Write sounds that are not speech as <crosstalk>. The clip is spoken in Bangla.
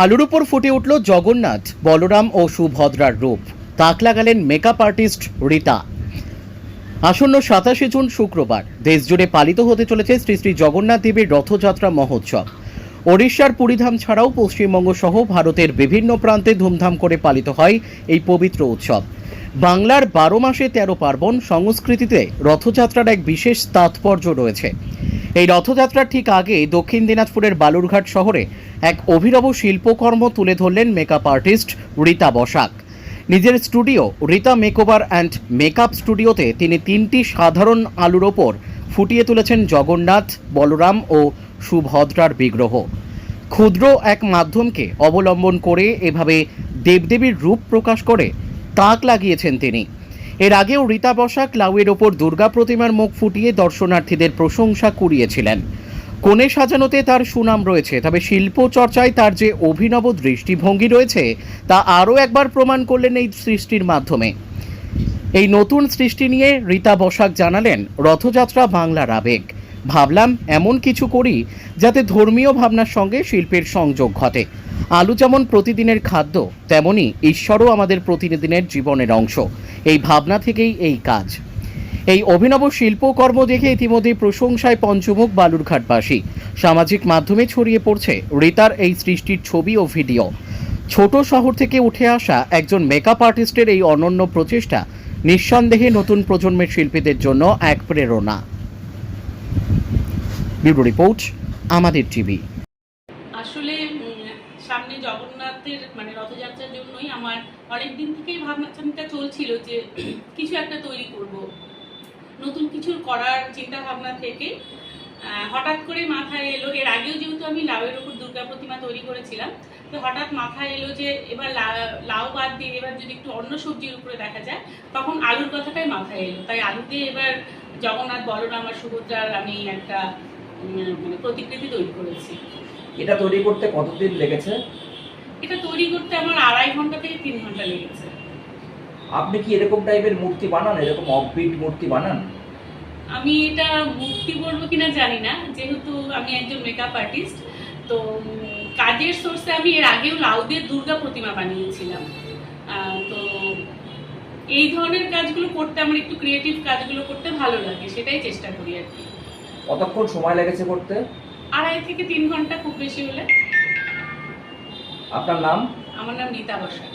আলুর উপর ফুটে উঠল জগন্নাথ, বলরাম ও সুভদ্রার রূপ। তাক লাগালেন মেকআপ আর্টিস্ট রীতা। আসন্ন সাতাশে জুন শুক্রবার, দেশজুড়ে পালিত হতে চলেছে শ্রী শ্রী জগন্নাথ দেবের রথযাত্রা মহোৎসব। ওড়িশার পুরীধাম ছাড়াও পশ্চিমবঙ্গ সহ ভারতের বিভিন্ন প্রান্তে ধুমধাম করে পালিত হয় এই পবিত্র উৎসব। বাংলার বারো মাসে তেরো পার্বণ সংস্কৃতিতে রথযাত্রার এক বিশেষ তাৎপর্য রয়েছে। এই রথযাত্রার ঠিক আগে দক্ষিণ দিনাজপুরের বালুরঘাট শহরে এক অভিনব শিল্পকর্ম তুলে ধরলেন মেকআপ আর্টিস্ট রীতা বসাক। নিজের studio Rita makeover and makeup স্টুডিওতে তিনি তিনটি সাধারণ আলুর ওপর ফুটিয়ে তুলেছেন জগন্নাথ, বলরাম ও সুভদ্রার বিগ্রহ। ক্ষুদ্র এক মাধ্যমকে অবলম্বন করে এভাবে দেবদেবীর রূপ প্রকাশ করে তাক লাগিয়েছেন তিনি। এর আগেও রীতা বসাক লাউয়ের ওপর দুর্গা প্রতিমার মুখ ফুটিয়ে দর্শনার্থীদের প্রশংসা কুড়িয়েছিলেন। কোণে সাজানোতে তার সুনাম রয়েছে, তবে শিল্প চর্চায় তার যে অভিনব দৃষ্টিভঙ্গি রয়েছে, তা আরও একবার প্রমাণ করলেন এই সৃষ্টির মাধ্যমে। এই নতুন সৃষ্টি নিয়ে রীতা বসাক জানালেন, রথযাত্রা বাংলার আবেগ। ভাবলাম, এমন কিছু করি যাতে ধর্মীয় ভাবনার সঙ্গে শিল্পের সংযোগ ঘটে। আলু যেমন প্রতিদিনের খাদ্য, তেমনি ঈশ্বরও আমাদের প্রতিদিনের জীবনের অংশ। এই ভাবনা থেকেই এই কাজ। এই অভিনব শিল্পকর্ম দেখে ইতিমধ্যে প্রশংসায় পঞ্চমুখ বালুরঘাটবাসী। সামাজিক মাধ্যমে ছড়িয়ে পড়ছে রীতার এই সৃষ্টির ছবি ও ভিডিও। ছোট শহর থেকে উঠে আসা একজন মেকআপ আর্টিস্টের এই অনন্য প্রচেষ্টা নিঃসন্দেহে নতুন প্রজন্মের শিল্পীদের জন্য এক প্রেরণা। ব্যুরো রিপোর্ট, আমাদের টিভি। আসলে সামনে জগন্নাথের মানে রথযাত্রার জন্যই আমার অনেক দিন থেকেই ভাবনা চিন্তা চলছিল যে, <clears throat> কিছু একটা তৈরি করব। নতুন কিছু করার চিন্তা ভাবনা থেকে হঠাৎ করে মাথায় এলো এর আগেও যেহেতু আমি লাউয়ের ওপর দুর্গা প্রতিমা তৈরি করেছিলাম তো হঠাৎ মাথায় এলো যে এবার লাউ বাদ দিয়ে এবার যদি একটু অন্য সবজির উপরে দেখা যায় তখন আলুর কথাটাই মাথায় এলো। তাই আলু দিয়ে এবার জগন্নাথ বলরাম আর সুভদ্রার আমি একটা মানে প্রতিকৃতি তৈরি করেছি। এটা তৈরি করতে কতদিন লেগেছে? এটা তৈরি করতে আমার আড়াই ঘণ্টা থেকে তিন ঘণ্টা লেগেছে। আপনি কি এরকম টাইপের মূর্তি বানান? এরকম অফবিট মূর্তি বানান? আমি এটা মুক্তি বলব কিনা জানি না যেহেতু আমি একজন মেকআপ আর্টিস্ট তো কাজের সোর্সে আমি এর আগেও লাউদের দুর্গা প্রতিমা বানিয়েছিলাম। তো এই ধরনের কাজগুলো করতে আমার একটু ক্রিয়েটিভ কাজগুলো করতে ভালো লাগে সেটাই চেষ্টা করি আর কি। কতক্ষণ সময় লেগেছে করতে? আড়াই থেকে তিন ঘণ্টা খুব বেশি হলে। আপনার নাম? আমার নাম রীতা বসাক